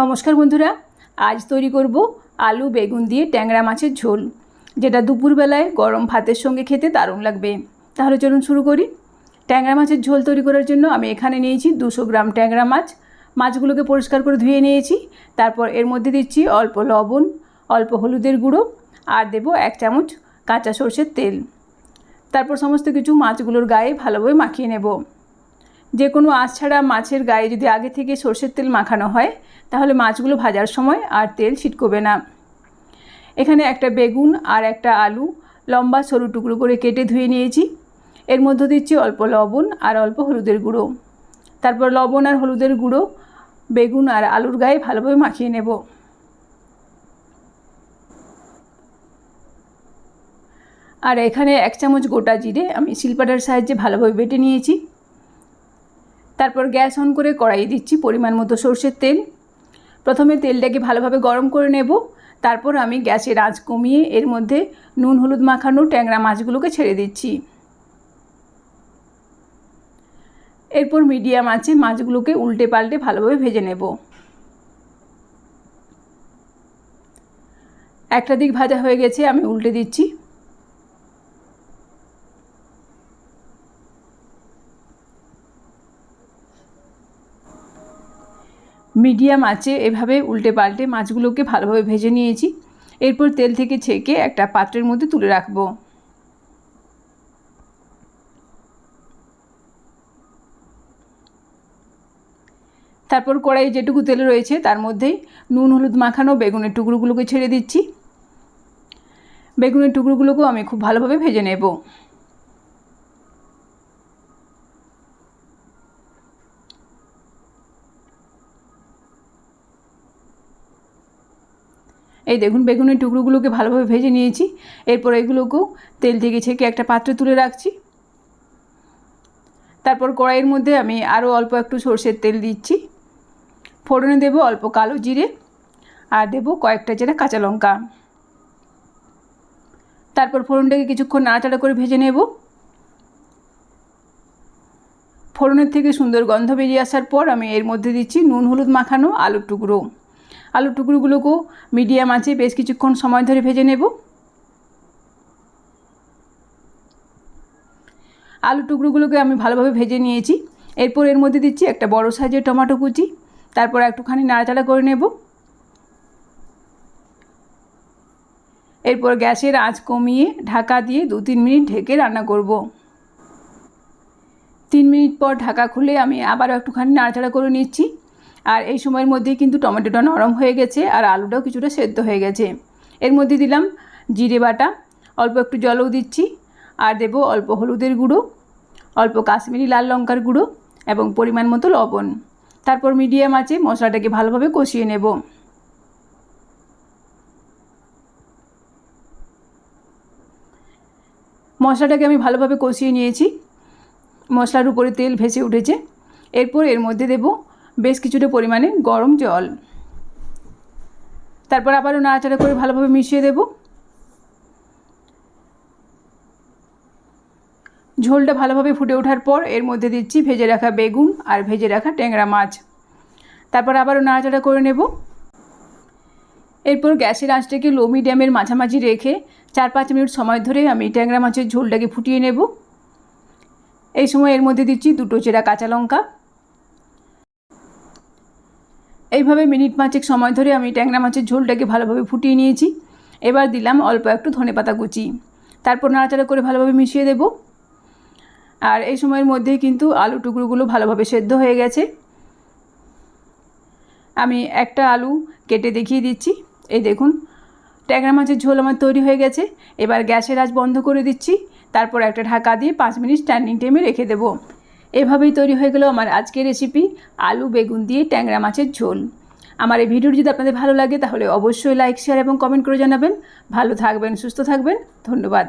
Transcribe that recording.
নমস্কার বন্ধুরা, আজ তৈরি করব আলু, বেগুন দিয়ে ট্যাংরা মাছের ঝোল, যেটা দুপুরবেলায় গরম ভাতের সঙ্গে খেতে দারুণ লাগবে। তাহলে চলুন শুরু করি। ট্যাংরা মাছের ঝোল তৈরি করার জন্য আমি এখানে নিয়েছি দুশো গ্রাম ট্যাংরা মাছ। মাছগুলোকে পরিষ্কার করে ধুয়ে নিয়েছি। তারপর এর মধ্যে দিচ্ছি অল্প লবণ, অল্প হলুদের গুঁড়ো আর দেবো এক চামচ কাঁচা সর্ষের তেল। তারপর সমস্ত কিছু মাছগুলোর গায়ে ভালোভাবে মাখিয়ে নেব। যে কোনো আঁশ ছাড়া মাছের গায়ে যদি আগে থেকে সর্ষের তেল মাখানো হয়, তাহলে মাছগুলো ভাজার সময় আর তেল ছিটকবে না। এখানে একটা বেগুন আর একটা আলু লম্বা সরু টুকরো করে কেটে ধুয়ে নিয়েছি। এর মধ্যে দিচ্ছি অল্প লবণ আর অল্প হলুদের গুঁড়ো। তারপর লবণ আর হলুদের গুঁড়ো, বেগুন আর আলুর গায়ে ভালোভাবে মাখিয়ে নেব। আর এখানে এক চামচ গোটা জিরে আমি শিলপাটার সাহায্যে ভালোভাবে বেটে নিয়েছি। তারপর গ্যাস অন করে কড়াই দিচ্ছি পরিমাণ মতো সর্ষের তেল। প্রথমে তেলটাকে ভালোভাবে গরম করে নেব। তারপর আমি গ্যাসের আঁচ কমিয়ে এর মধ্যে নুন, হলুদ মাখানো ট্যাংরা মাছগুলোকে ছেড়ে দিচ্ছি। এরপর মিডিয়াম আঁচে মাছগুলোকে উল্টে পাল্টে ভালোভাবে ভেজে নেব। একটা দিক ভাজা হয়ে গেছে, আমি উল্টে দিচ্ছি। মিডিয়াম আছে এভাবে উল্টে পাল্টে মাছগুলোকে ভালোভাবে ভেজে নিয়েছি। এরপর তেল থেকে ছেঁকে একটা পাত্রের মধ্যে তুলে রাখব। তারপর কড়াই যেটুকু তেল রয়েছে, তার মধ্যেই নুন, হলুদ মাখানো বেগুনের টুকরোগুলোকে ছেড়ে দিচ্ছি। বেগুনের টুকরোগুলোকেও আমি খুব ভালোভাবে ভেজে নেব। এই দেখুন, বেগুনের টুকরোগুলোকে ভালোভাবে ভেজে নিয়েছি। এরপর এগুলোকেও তেল থেকে ছেঁকে একটা পাত্রে তুলে রাখছি। তারপর কড়াইয়ের মধ্যে আমি আরও অল্প একটু সর্ষের তেল দিচ্ছি। ফোড়নে দেব অল্প কালো জিরে আর দেব কয়েকটা যেটা কাঁচা লঙ্কা। তারপর ফোড়নটাকে কিছুক্ষণ নাড়াচাড়া করে ভেজে নেব। ফোড়নের থেকে সুন্দর গন্ধ বেরিয়ে আসার পর আমি এর মধ্যে দিচ্ছি নুন, হলুদ মাখানো আলুর টুকরো। আলুর টুকরোগুলোকেও মিডিয়াম আছে বেশ কিছুক্ষণ সময় ধরে ভেজে নেব। আলু টুকরোগুলোকে আমি ভালোভাবে ভেজে নিয়েছি। এরপর এর মধ্যে দিচ্ছি একটা বড় সাইজের টমেটো কুচি। তারপর একটুখানি নাড়াচাড়া করে নেব। এরপর গ্যাসের আঁচ কমিয়ে ঢাকা দিয়ে দু তিন মিনিট ঢেকে রান্না করব। তিন মিনিট পর ঢাকা খুলে আমি আবারও একটুখানি নাড়াচাড়া করে নিচ্ছি। আর এই সময়ের মধ্যেই কিন্তু টমেটোটা নরম হয়ে গেছে আর আলুটাও কিছুটা সেদ্ধ হয়ে গেছে। এর মধ্যে দিলাম জিরে বাটা, অল্প একটু জলও দিচ্ছি আর দেব অল্প হলুদের গুঁড়ো, অল্প কাশ্মীরি লাল লঙ্কার গুঁড়ো এবং পরিমাণ মতো লবণ। তারপর মিডিয়াম আছে মশলাটাকে ভালোভাবে কষিয়ে নেব। মশলাটাকে আমি ভালোভাবে কষিয়ে নিয়েছি। মশলার উপরে তেল ভেসে উঠেছে। এরপর এর মধ্যে দেব বেশ কিছুটা পরিমাণে গরম জল। তারপর আবারও নাড়াচাড়া করে ভালোভাবে মিশিয়ে দেব। ঝোলটা ভালোভাবে ফুটে ওঠার পর এর মধ্যে দিচ্ছি ভেজে রাখা বেগুন আর ভেজে রাখা ট্যাংরা মাছ। তারপর আবারও নাড়াচাড়া করে নেব। এরপর গ্যাসের আঁচটাকে লো মিডিয়ামের মাঝামাঝি রেখে চার পাঁচ মিনিট সময় ধরে আমি ট্যাংরা মাছের ঝোলটাকে ফুটিয়ে নেব। এই সময় এর মধ্যে দিচ্ছি দুটো চেরা কাঁচা লঙ্কা এইভাবে মিনিট পাঁচেক সময় ধরে আমি ট্যাংরা মাছের ঝোলটাকে ভালোভাবে ফুটিয়ে নিয়েছি। এবার দিলাম অল্প একটু ধনে পাতা কুচি। তারপর নাড়াচাড়া করে ভালোভাবে মিশিয়ে দেব। আর এই সময়ের মধ্যেই কিন্তু আলু টুকরোগুলো ভালোভাবে সেদ্ধ হয়ে গেছে। আমি একটা আলু কেটে দেখিয়ে দিচ্ছি। এই দেখুন, ট্যাংরা মাছের ঝোল আমার তৈরি হয়ে গেছে। এবার গ্যাসের আজ বন্ধ করে দিচ্ছি। তারপর একটা ঢাকা দিয়ে পাঁচ মিনিট স্ট্যান্ডিং টাইমে রেখে দেবো। এভাবেই তৈরি হয়ে গেল আমার আজকের রেসিপি আলু, বেগুন দিয়ে ট্যাংরা মাছের ঝোল। আমার এই ভিডিওটি যদি আপনাদের ভালো লাগে তাহলে অবশ্যই লাইক শেয়ার এবং কমেন্ট করে জানাবেন। ভালো থাকবেন, সুস্থ থাকবেন। ধন্যবাদ।